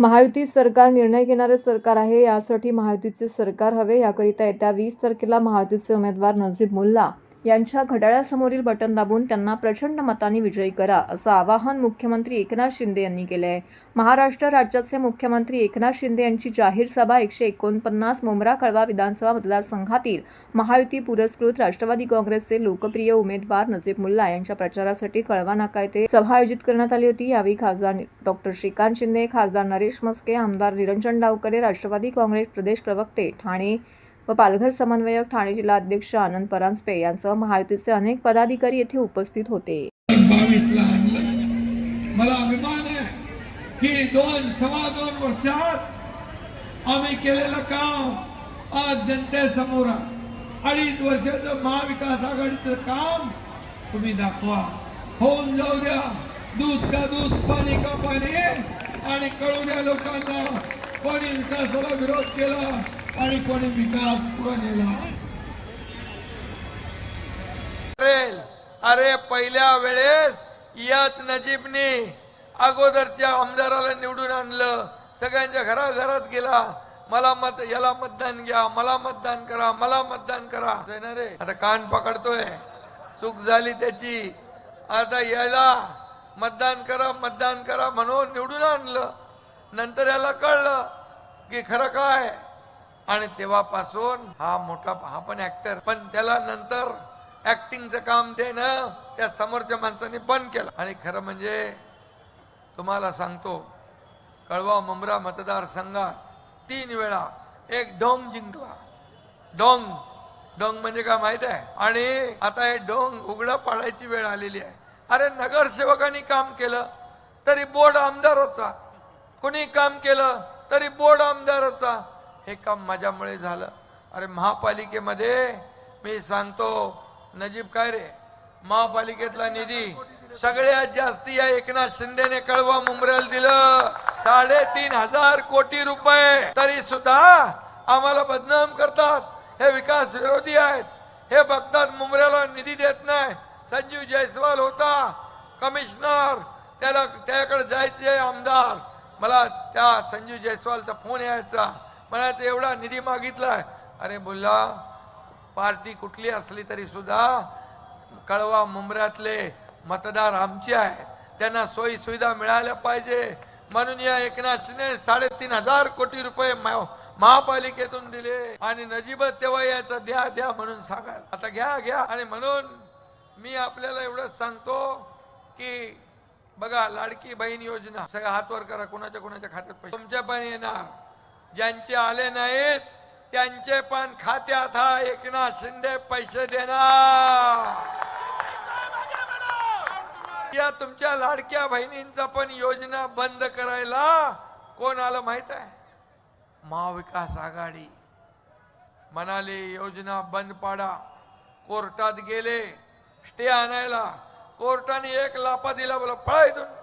महायुती सरकार निर्णय घेणारे सरकार आहे यासाठी महायुतीचे सरकार हवे याकरिता येत्या वीस तारखेला महायुतीचे उमेदवार नजीब मुल्ला. यांच्या घड्याळासमोरील बटन दाबून त्यांना प्रचंड मताने विजयी करा असं आवाहन मुख्यमंत्री एकनाथ शिंदे यांनी केलं आहे महाराष्ट्र राज्याचे मुख्यमंत्री एकनाथ शिंदे यांची जाहीर सभा एकशे एकोणपन्नास मुंब्रा कळवा विधानसभा मतदारसंघातील महायुती पुरस्कृत राष्ट्रवादी काँग्रेसचे लोकप्रिय उमेदवार नजीब मुल्ला यांच्या प्रचारासाठी कळवा नाका येथे सभा आयोजित करण्यात आली होती. यावेळी खासदार डॉक्टर श्रीकांत शिंदे खासदार नरेश मस्के आमदार निरंजन डावकरे राष्ट्रवादी काँग्रेस प्रदेश प्रवक्ते ठाणे व पालघर समन्वयक ठाणे जिल्हा अध्यक्ष आनंद परांजपे यांसह महायुतीचे अनेक पदाधिकारी येथे उपस्थित होते. मला अभिमान आहे की दोन सव्वा दोन वर्षात आम्ही केलेलं काम आज जनतेसमोर अडीच वर्षाचं महाविकास आघाडीचं काम तुम्ही दाखवा. होऊन जाऊ द्या. दूध का दूध पाणी का पाणी? आणि कळू द्या लोकांना. कोणी विकासाला विरोध केला? आणि कोणी विकास पुढे नेला. अरे पहिल्या वेळेस याच नजीबनी अगोदरच्या आमदाराला निवडून आणलं. सगळ्यांच्या घराघरात गेला. मला मत याला मतदान घ्या मला मतदान करा मला मतदान करा. ना रे आता कान पकडतोय. चूक झाली त्याची. आता याला मतदान करा मतदान करा म्हणून निवडून आणलं. नंतर याला कळलं की खरं काय? आणि तेव्हापासून हा मोठा हा पण ऍक्टर पण त्याला नंतर ऍक्टिंगचं काम देणं त्या समोरच्या माणसाने बंद केलं. आणि खरं म्हणजे तुम्हाला सांगतो कळवा मुंब्रा मतदारसंघात तीन वेळा एक डोंग जिंकला. डोंग. डोंग म्हणजे काय माहीत आहे? आणि आता हे डोंग उघडं पाडायची वेळ आलेली आहे. अरे नगरसेवकांनी काम केलं तरी बोर्ड आमदाराचा कुणी काम केलं तरी बोर्ड आमदाराचा हे काम माझ्यामुळे झालं. अरे महापालिकेमध्ये मी सांगतो नजीब काय रे? महापालिकेतला निधी सगळ्यात जास्ती या एकनाथ शिंदेने कळवा मुंबऱ्याला दिलं. साडेतीन हजार कोटी रुपये. तरी सुद्धा आम्हाला बदनाम करतात. हे विकास विरोधी आहेत. हे बघतात मुंबऱ्याला निधी देत नाही. संजीव जयस्वाल होता. कमिशनर. त्याला त्याकडे जायचे आमदार. मला त्या संजीव जयस्वालचा फोन यायचा. मला ते एवढा निधी मागितलाय. अरे बोलला पार्टी कुठली असली तरी सुद्धा कळवा मुंबऱ्यातले मतदार आमचे आहेत. त्यांना सोयी सुविधा मिळाल्या पाहिजे. म्हणून या एकनाथने साडेतीन हजार कोटी रुपये महापालिकेतून दिले. आणि नजीबत तेव्हा याचं द्या द्या म्हणून सांगाल आता घ्या घ्या. आणि म्हणून मी आपल्याला एवढंच सांगतो की बघा लाडकी बहीण योजना सगळं हातवर करा कोणाच्या कोणाच्या खात्यात पैसे. तुमच्या पण येणार. ज्यांचे आले नाहीत त्यांचे पण खात्यात हा एकनाथ शिंदे पैसे देणार. या तुमच्या लाडक्या बहिणींचा पण योजना बंद करायला कोण आलं माहीत आहे? महाविकास आघाडी. म्हणाले योजना बंद पाडा. कोर्टात गेले स्टे आणायला. कोर्टाने एक लापा दिला बोला पळा इथून.